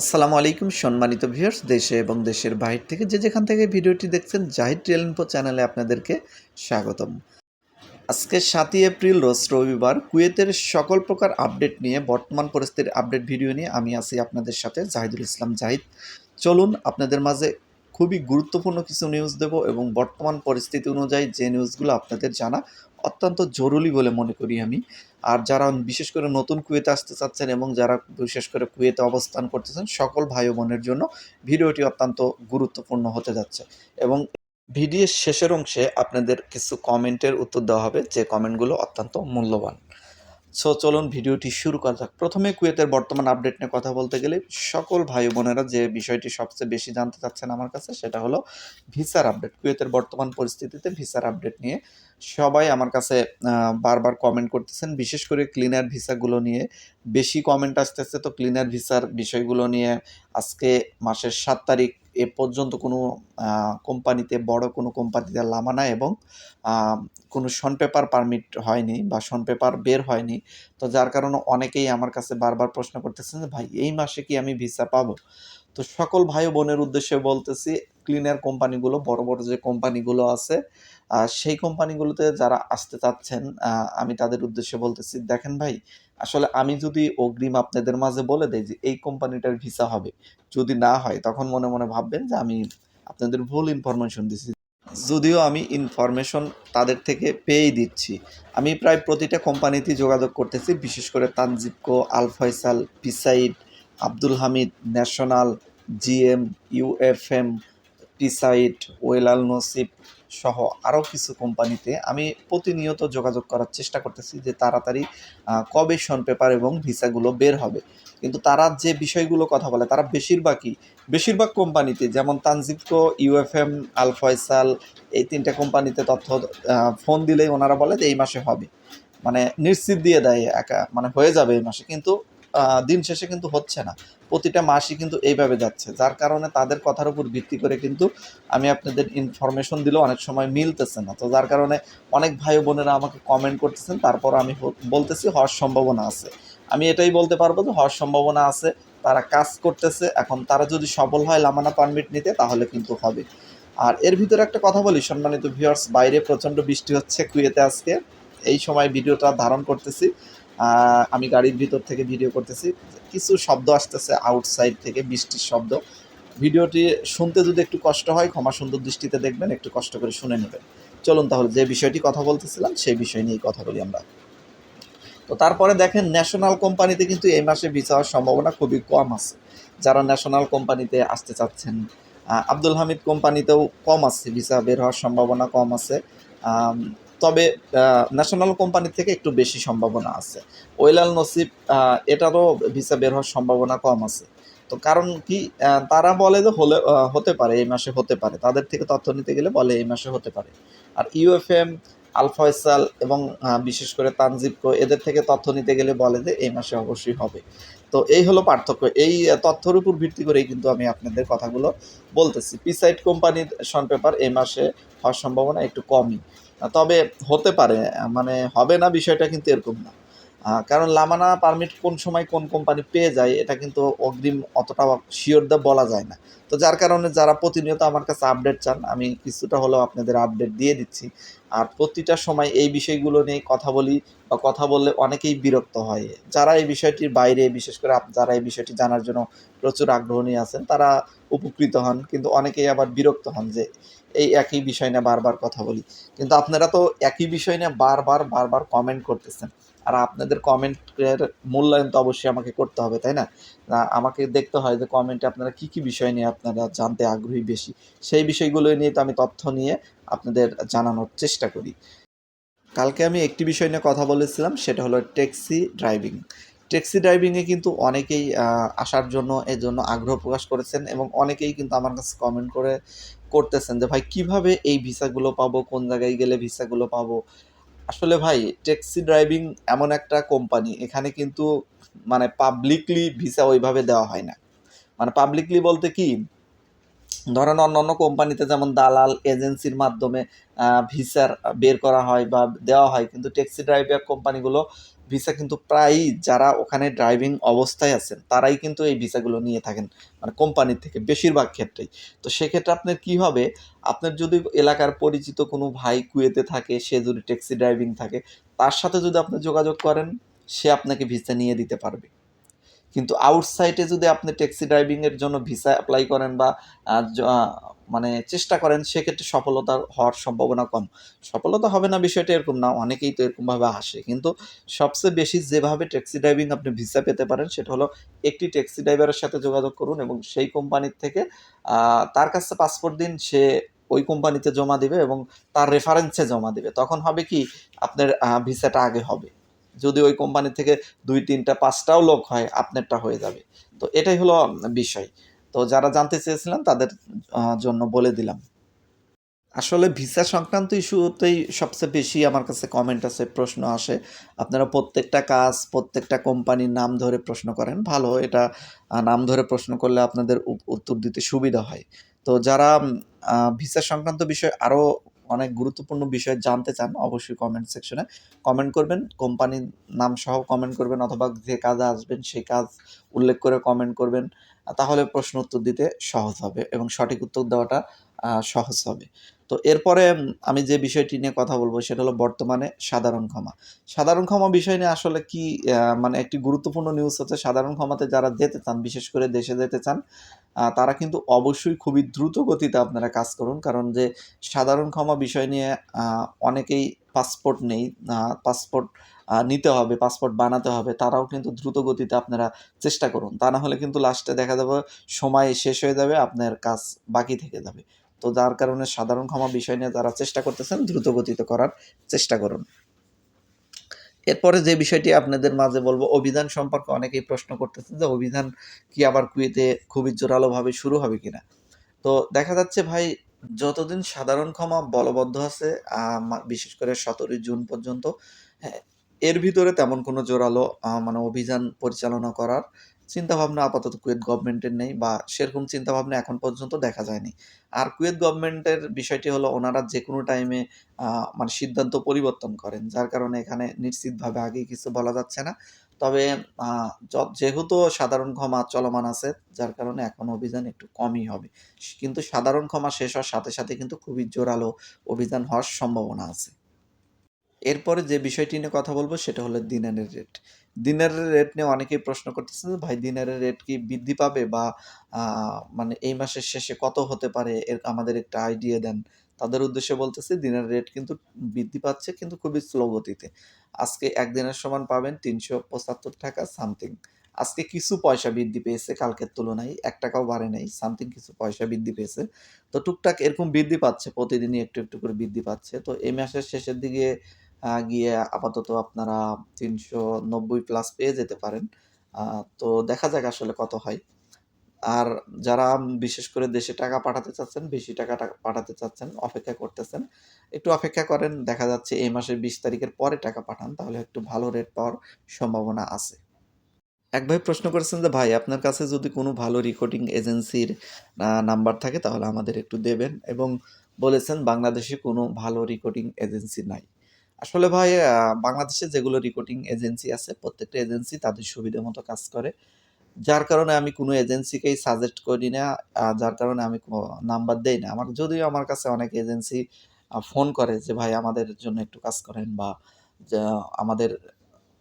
আসসালামু আলাইকুম, সম্মানিত ভিউয়ার্স দেশে এবং দেশের বাইরে থেকে যে যেখান থেকে ভিডিওটি দেখছেন, জাহিদ রিয়েল চ্যানেলে আপনাদেরকে স্বাগতম। আজকে সাতই এপ্রিল, রোজ রবিবার, কুয়েতের সকল প্রকার আপডেট নিয়ে, বর্তমান পরিস্থিতির আপডেট ভিডিও নিয়ে আমি আছি আপনাদের সাথে, জাহিদুল ইসলাম জাহিদ। চলুন, আপনাদের মাঝে খুবই গুরুত্বপূর্ণ কিছু নিউজ দেব এবং বর্তমান পরিস্থিতি অনুযায়ী যে নিউজগুলো আপনাদের জানা অত্যন্ত জরুরি বলে মনে করি আমি। আর যারা বিশেষ করে নতুন কুয়েতে আসতে চাচ্ছেন এবং যারা বিশেষ করে কুয়েতে অবস্থান করতেছেন, সকল ভাই বোনের জন্য ভিডিওটি অত্যন্ত গুরুত্বপূর্ণ হতে যাচ্ছে। এবং ভিডিওর শেষের অংশে আপনাদের কিছু কমেন্টের উত্তর দেওয়া হবে। যে কমেন্টগুলো অত্যন্ত মূল্যবান। সো চলুন ভিডিওটি শুরু করা যাক। প্রথমে কুয়েতের বর্তমান আপডেট নিয়ে কথা বলতে গেলে সকল ভাই বোনেরা যে বিষয়টি সবচেয়ে বেশি জানতে চাচ্ছেন আমার কাছে, সেটা হলো ভিসার আপডেট। কুয়েতের বর্তমান পরিস্থিতিতে ভিসার আপডেট নিয়ে সবাই আমার কাছে বারবার কমেন্ট করতেছেন। বিশেষ করে ক্লিনার ভিসাগুলো নিয়ে বেশি কমেন্ট আসতেছে। তো ক্লিনার ভিসার বিষয়গুলো নিয়ে আজকে মাসের সাত তারিখ এ পর্যন্ত কোনো কোম্পানিতে, বড় কোনো কোম্পানিতে লামানা এবং কোনো শন পেপার পারমিট হয়নি বা শন পেপার বের হয়নি। তো যার কারণে অনেকেই আমার কাছে বারবার প্রশ্ন করতেছেন যে, ভাই, এই মাসে কি আমি ভিসা পাবো? তো সকল ভাই বোনের উদ্দেশ্যে বলতেছি, ক্লিনার কোম্পানিগুলো, বড় বড় যে কোম্পানিগুলো আছে সেই কোম্পানিগুলোতে যারা আসতে চাচ্ছেন আমি তাদের উদ্দেশ্যে বলতেছি, দেখেন ভাই, আসলে আমি যদি অগ্রিম আপনাদের মাঝে বলে দেই যে এই কোম্পানিটার ভিসা হবে, যদি না হয় তখন মনে মনে ভাববেন যে আমি আপনাদের ভুল ইনফরমেশন দিচ্ছি যদিও আমি ইনফরমেশন তাদের থেকে পেয়েই দিচ্ছি। আমি প্রায় প্রতিটা কোম্পানিতেই যোগাযোগ করতেছি, বিশেষ করে তানজিবকো Al Faisal পিসাইড, Abdul Hamid, national, GM, UFM, পিসাইড, ওয়েলাল নসিব সহ আরও কিছু কোম্পানিতে আমি প্রতিনিয়ত যোগাযোগ করার চেষ্টা করতেছি যে তাড়াতাড়ি কবে শন পেপার এবং ভিসাগুলো বের হবে। কিন্তু তারা যে বিষয়গুলো কথা বলে, তারা বেশিরভাগই, বেশিরভাগ কোম্পানিতে যেমন তানজিবকো, ইউএফএম আল ফয়সাল এই তিনটা কোম্পানিতে তথ্য ফোন দিলেই ওনারা বলে যে এই মাসে হবে। মানে নিশ্চিত দিয়ে দেয় একা মানে হয়ে যাবে এই মাসে। কিন্তু দিন শেষে কিন্তু হচ্ছে না। প্রতিটা মাসই কিন্তু এইভাবে যাচ্ছে। যার কারণে তাদের কথার উপর ভিত্তি করে কিন্তু আমি আপনাদের ইনফরমেশন দিলেও অনেক সময় মিলতেছে না। তো যার কারণে অনেক ভাই বোনেরা আমাকে কমেন্ট করতেছেন তারপর আমি বলতেছি হওয়ার সম্ভাবনা আছে। আমি এটাই বলতে পারব যে হওয়ার সম্ভাবনা আছে, তারা কাজ করতেছে, এখন তারা যদি সফল হয় লামানা পারমিট নিতে, তাহলে কিন্তু হবে। আর এর ভিতরে একটা কথা বলি, সম্মানিত ভিউয়ার্স বাইরে প্রচণ্ড বৃষ্টি হচ্ছে কুয়েতে আজকে। এই সময় ভিডিওটা ধারণ করতেছি। আমি গাড়ির ভিতর থেকে ভিডিও করতেছি। কিছু শব্দ আসতেছে আউটসাইড থেকে, বৃষ্টির শব্দ। ভিডিওটি শুনতে যদি একটু কষ্ট হয়, ক্ষমা সুন্দর দৃষ্টিতে দেখবেন, একটু কষ্ট করে শুনে নেবেন। চলুন তাহলে যে বিষয়টি কথা বলতেছিলাম, সেই বিষয় নিয়েই কথা বলি আমরা। তো তারপরে দেখেন ন্যাশনাল কোম্পানিতে কিন্তু এই মাসে ভিসা হওয়ার সম্ভাবনা খুবই কম আছে। যারা ন্যাশনাল কোম্পানিতে আসতে চাচ্ছেন আব্দুল হামিদ কোম্পানিতেও কম আছে ভিসা বের হওয়ার সম্ভাবনা কম আছে। তবে ন্যাশনাল কোম্পানি থেকে একটু বেশি সম্ভাবনা আছে। ওয়েলাল নসিব এটারও ভিসা বের হওয়ার সম্ভাবনা কম আছে। তো কারণ কি তারা বলে যে হলে হতে পারে, এই মাসে হতে পারে। তাদের থেকে তথ্য নিতে গেলে বলে এই মাসে হতে পারে। আর ইউএফএম আল ফয়সাল এবং বিশেষ করে তানজিবকো এদের থেকে তথ্য নিতে গেলে বলে যে এই মাসে অবশ্যই হবে। তো এই হলো পার্থক্য। এই তথ্যের উপর ভিত্তি করেই কিন্তু আমি আপনাদের কথাগুলো বলতেছি। পিসাইড কোম্পানির শন পেপার এই মাসে হওয়ার সম্ভাবনা একটু কমই। তবে হতে পারে মানে হবে না বিষয়টা কিন্তু এরকম না। কারণ লামানা পারমিট কোন সময় কোন কোম্পানি পেয়ে যায়, এটা কিন্তু অগ্রিম অতটা শিওর দা বলা যায় না। তো যার কারণে যারা প্রতিনিয়ত আমার কাছে আপডেট চান, আমি কিছুটা হলেও আপনাদের আপডেট দিয়ে দিচ্ছি। আর প্রতিটা সময় এই বিষয়গুলো নিয়ে কথা বলি বা কথা বললে অনেকেই বিরক্ত হয়। যারা এই বিষয়টির বাইরে, বিশেষ করে যারা এই বিষয়টি জানার জন্য প্রচুর আগ্রহ নিয়ে আছেন, তারা উপকৃত হন, কিন্তু অনেকেই আবার বিরক্ত হন যে এই একই বিষয় নিয়ে বারবার কথা বলি। কিন্তু আপনারা তো একই বিষয় নিয়ে বারবার বারবার কমেন্ট করতেছেন। আর আপনাদের কমেন্টের মূল্যায়ন তো অবশ্যই আমাকে করতে হবে, তাই না? আমাকে দেখতে হয় যে কমেন্টে আপনারা কি কি বিষয় নিয়ে আপনারা জানতে আগ্রহী বেশি? সেই বিষয়গুলো নিয়ে তো আমি তথ্য নিয়ে আপনাদের জানানোর চেষ্টা করি। কালকে আমি একটি বিষয় নিয়ে কথা বলেছিলাম, সেটা হলো ট্যাক্সি ড্রাইভিং ট্যাক্সি ড্রাইভিংয়ে কিন্তু অনেকেই আসার জন্য, এর জন্য আগ্রহ প্রকাশ করেছেন এবং অনেকেই কিন্তু আমার কাছে কমেন্ট করে, করতেছেন যে, ভাই, কীভাবে এই ভিসাগুলো পাবো? কোন জায়গায় গেলে ভিসাগুলো পাবো? আসলে ভাই, ট্যাক্সি ড্রাইভিং এমন একটা কোম্পানি এখানে কিন্তু মানে পাবলিকলি ভিসা ওইভাবে দেওয়া হয় না। মানে পাবলিকলি বলতে কি ধরেন অন্য অন্য কোম্পানিতে যেমন দালাল এজেন্সির মাধ্যমে ভিসার বের করা হয় বা দেওয়া হয়, কিন্তু ট্যাক্সি ড্রাইভার কোম্পানিগুলো ভিসা কিন্তু প্রায়ই যারা ওখানে ড্রাইভিং অবস্থায় আছেন, তারাই কিন্তু এই ভিসাগুলো নিয়ে থাকেন মানে কোম্পানির থেকে বেশিরভাগ ক্ষেত্রেই। তো সেক্ষেত্রে আপনার কি হবে? আপনার যদি এলাকার পরিচিত কোনো ভাই কুয়েতে থাকে, সে যদি ট্যাক্সি ড্রাইভিং থাকে, তার সাথে যদি আপনি যোগাযোগ করেন, সে আপনাকে ভিসা নিয়ে দিতে পারবে। কিন্তু আউটসাইডে যদি আপনি ট্যাক্সি ড্রাইভিংয়ের জন্য ভিসা অ্যাপ্লাই করেন বা মানে চেষ্টা করেন, সেক্ষেত্রে সফলতা হওয়ার সম্ভাবনা কম। সফলতা হবে না বিষয়টা এরকম না, অনেকেই তো এরকমভাবে আসে। কিন্তু সবচেয়ে বেশি যেভাবে ট্যাক্সি ড্রাইভিং আপনি ভিসা পেতে পারেন, সেটা হলো একটি ট্যাক্সি ড্রাইভারের সাথে যোগাযোগ করুন এবং সেই কোম্পানির থেকে তার কাছে পাসপোর্ট দিন, সে ওই কোম্পানিতে জমা দিবে এবং তার রেফারেন্সে জমা দিবে। তখন হবে কি, আপনার ভিসাটা আগে হবে। যদি ওই কোম্পানি থেকে দুই, তিনটা, পাঁচটাও লোক হয়, আপনারটা হয়ে যাবে। তো এটাই হলো বিষয়। তো যারা জানতে চেয়েছিলেন, তাদের জন্য বলে দিলাম। আসলে ভিসা সংক্রান্ত ইস্যুতেই সবচেয়ে বেশি আমার কাছে কমেন্ট আছে, প্রশ্ন আসে। আপনারা প্রত্যেকটা কাজ, প্রত্যেকটা কোম্পানির নাম ধরে প্রশ্ন করেন। ভালো, এটা নাম ধরে প্রশ্ন করলে আপনাদের উত্তর দিতে সুবিধা হয়। তো যারা ভিসা সংক্রান্ত বিষয়ে আরও অনেক গুরুত্বপূর্ণ বিষয় জানতে চান, অবশ্যই কমেন্ট সেকশনে কমেন্ট করবেন। কোম্পানির নাম সহ কমেন্ট করবেন অথবা যে কাজে আসবেন সেই কাজ উল্লেখ করে কমেন্ট করবেন। তাহলে প্রশ্ন উত্তর দিতে সহজ হবে এবং সঠিক উত্তর দেওয়াটা সহজ হবে। তো এরপরে আমি যে বিষয়টি নিয়ে কথা বলব সেটা হলো বর্তমানে সাধারণ ক্ষমা। সাধারণ ক্ষমা বিষয় নিয়ে আসলে কি মানে একটি গুরুত্বপূর্ণ নিউজ হচ্ছে সাধারণ ক্ষমাতে যারা যেতে চান, বিশেষ করে দেশে যেতে চান তারা কিন্তু অবশ্যই খুবই দ্রুত গতিতে আপনারা কাজ করুন। কারণ যে সাধারণ ক্ষমা বিষয় নিয়ে অনেকেই পাসপোর্ট নেই পাসপোর্ট নিতে হবে পাসপোর্ট বানাতে হবে, তারাও কিন্তু দ্রুত গতিতে আপনারা চেষ্টা করুন। তা না হলে কিন্তু লাস্টে দেখা যাবে সময় শেষ হয়ে যাবে, আপনার কাজ বাকি থেকে যাবে। তো যার কারণে সাধারণ ক্ষমা বিষয় নিয়ে যারা চেষ্টা করতেছেন দ্রুত গতিতে করার চেষ্টা করুন। এরপরে যে বিষয়টি আপনাদের মাঝে বলব অভিধান সম্পর্কে অনেকেই প্রশ্ন করতেছেন যে অভিধান কি আবার কুয়েতে খুবই জোরালোভাবে শুরু হবে কিনা? তো দেখা যাচ্ছে ভাই যতদিন সাধারণ ক্ষমা বলবদ্ধ আছে বিশেষ করে সতেরোই জুন পর্যন্ত হ্যাঁ, এর ভিতরে তেমন কোনো জোরালো মানে অভিযান পরিচালনা করার চিন্তাভাবনা আপাতত কুয়েত গভর্নমেন্টের নেই বা সেরকম চিন্তাভাবনা এখন পর্যন্ত দেখা যায়নি। আর কুয়েত গভর্নমেন্টের বিষয়টি হলো ওনারা যে কোনো টাইমে মানে সিদ্ধান্ত পরিবর্তন করেন, যার কারণে এখানে নিশ্চিতভাবে আগেই কিছু বলা যাচ্ছে না। তবে যেহেতু সাধারণ ক্ষমা চলমান আছে, যার কারণে এখন অভিযান একটু কমই হবে। কিন্তু সাধারণ ক্ষমা শেষ হওয়ার সাথে সাথে কিন্তু খুবই জোরালো অভিযান হওয়ার সম্ভাবনা আছে। এরপরে যে বিষয়টি নিয়ে কথা বলব সেটা হলো দিনারের রেট দিনারের রেট নিয়ে অনেকেই প্রশ্ন করতেছে ভাই, দিনারের রেট কি বৃদ্ধি পাবে বা মানে এই মাসের শেষে কত হতে পারে? এর আমাদের একটা আইডিয়া দেন। তাদের উদ্দেশ্যে বলতেছি, দিনের রেট কিন্তু বৃদ্ধি পাচ্ছে, কিন্তু খুবই স্লো গতিতে। আজকে একদিনের সমান পাবেন তিনশো পঁচাত্তর টাকা সামথিং আজকে কিছু পয়সা বৃদ্ধি পেয়েছে কালকের তুলনায়, এক টাকাও বাড়ে নাই সামথিং কিছু পয়সা বৃদ্ধি পেয়েছে। তো টুকটাক এরকম বৃদ্ধি পাচ্ছে, প্রতিদিনই একটু একটু করে বৃদ্ধি পাচ্ছে। তো এই মাসের শেষের দিকে গিয়ে আপাতত আপনারা তিনশো নব্বই প্লাস পেয়ে যেতে পারেন। তো দেখা যাক আসলে কত হয়। আর যারা বিশেষ করে দেশে টাকা পাঠাতে চাচ্ছেন, বেশি টাকা পাঠাতে চাচ্ছেন, অপেক্ষা করতেছেন, একটু অপেক্ষা করেন। দেখা যাচ্ছে এই মাসের বিশ তারিখের পরে টাকা পাঠান, তাহলে একটু ভালো রেট পাওয়ার সম্ভাবনা আছে। এক ভাই প্রশ্ন করেছেন যে, ভাই, আপনার কাছে যদি কোনো ভালো রেকর্ডিং এজেন্সির নাম্বার থাকে, তাহলে আমাদের একটু দেবেন। এবং বলেছেন, বাংলাদেশে কোনো ভালো রেকর্ডিং এজেন্সি নাই। আসলে ভাই বাংলাদেশে যেগুলো রেকর্ডিং এজেন্সি আছে, প্রত্যেকটা এজেন্সি তাদের সুবিধা মতো কাজ করে। যার কারণে আমি কোনো এজেন্সিকেই সাজেস্ট করি না যার কারণে আমি নাম্বার দেই না। আমার, যদিও আমার কাছে অনেক এজেন্সি ফোন করে যে, ভাই, আমাদের জন্য একটু কাজ করেন বা আমাদের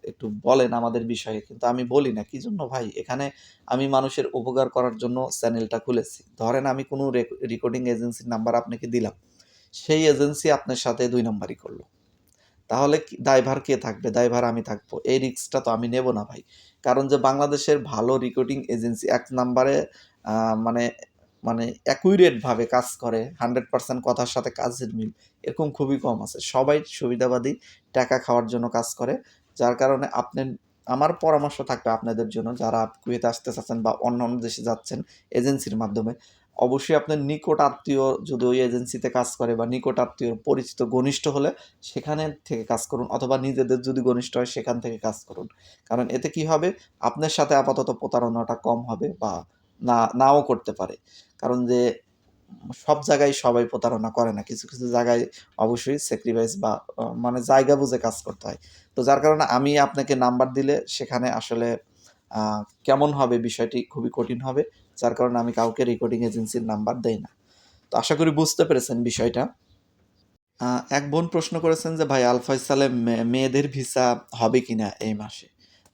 একটু বলেন আমাদের বিষয়ে। কিন্তু আমি বলি না। কি জন্য ভাই? এখানে আমি মানুষের উপকার করার জন্য চ্যানেলটা খুলেছি। ধরেন আমি কোনো রেকর্ডিং এজেন্সির নাম্বার আপনাকে দিলাম। সেই এজেন্সি আপনার সাথে দুই নম্বরই করল। তাহলে দায়ভার কে থাকবে? দায়ভার আমি থাকব। এই রিস্কটা তো আমি নেব না ভাই। কারণ যে বাংলাদেশের ভালো রেকর্ডিং এজেন্সি এক নাম্বারে মানে মানে অ্যাকুরেটভাবে কাজ করে হান্ড্রেড পার্সেন্ট কথার সাথে কাজের মিল, এরকম খুবই কম আছে। সবাই সুবিধাবাদী টাকা খাওয়ার জন্য কাজ করে। যার কারণে আপনি, আমার পরামর্শ থাকবে আপনাদের জন্য, যারা কুয়েতে আসতে চাচ্ছেন বা অন্য অন্য দেশে যাচ্ছেন এজেন্সির মাধ্যমে। অবশ্যই আপনার নিকট আত্মীয় যদি ওই এজেন্সিতে কাজ করে বা নিকট আত্মীয় পরিচিত ঘনিষ্ঠ হলে সেখানে থেকে কাজ করুন অথবা নিজেদের যদি ঘনিষ্ঠ হয় সেখান থেকে কাজ করুন। কারণ এতে কি হবে? আপনার সাথে আপাতত প্রতারণাটা কম হবে বা না, নাও করতে পারে। কারণ যে সব জায়গায় সবাই প্রতারণা করে না। কিছু কিছু জায়গায় অবশ্যই স্যাক্রিফাইস বা মানে জায়গা বুঝে কাজ করতে হয়। তো যার কারণে আমি আপনাকে নাম্বার দিলে সেখানে আসলে কেমন হবে বিষয়টি খুবই কঠিন হবে। যার কারণে আমি কাউকে রেকর্ডিং এজেন্সির নাম্বার দেই না। তো আশা করি বুঝতে পেরেছেন বিষয়টা। এক বোন প্রশ্ন করেছেন যে, ভাই আলফাইসালে মেয়েদের ভিসা হবে কিনা এই মাসে?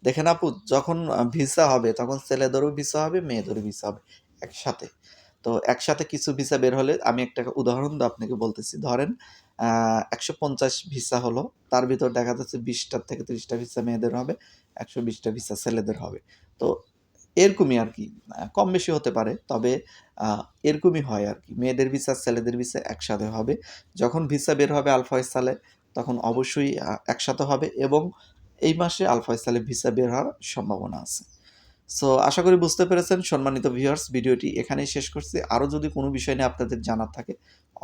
দেখেন আপু, যখন ভিসা হবে, তখন ছেলেদেরও ভিসা হবে, মেয়েদেরও ভিসা হবে একসাথে। তো একসাথে কিছু ভিসা বের হলে আমি একটা উদাহরণ দিয়ে আপনাকে বলতেছি। ধরেন একশো পঞ্চাশ ভিসা হলো, তার ভিতর দেখা যাচ্ছে বিশটার থেকে তিরিশটা ভিসা মেয়েদের হবে, একশো বিশটা ভিসা ছেলেদের হবে। তো এরকমই আর কি। কম বেশি হতে পারে, তবে এরকমই হয় আর কি। মেয়েদের ভিসা, ছেলেদের ভিসা একসাথে হবে। যখন ভিসা বের হবে আলফা সালে, তখন অবশ্যই একসাথে হবে এবং এই মাসে আলফা সালে ভিসা বের হওয়ার সম্ভাবনা আছে। সো, আশা করি বুঝতে পেরেছেন, সম্মানিত ভিউয়ার্স, ভিডিওটি এখানেই শেষ করছি। আরও যদি কোনো বিষয় নিয়ে আপনাদের জানার থাকে,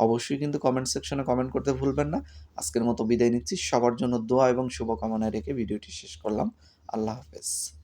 অবশ্যই কিন্তু কমেন্ট সেকশনে কমেন্ট করতে ভুলবেন না। আজকের মতো বিদায় নিচ্ছি। সবার জন্য দোয়া এবং শুভকামনায় রেখে ভিডিওটি শেষ করলাম। আল্লাহ হাফেজ।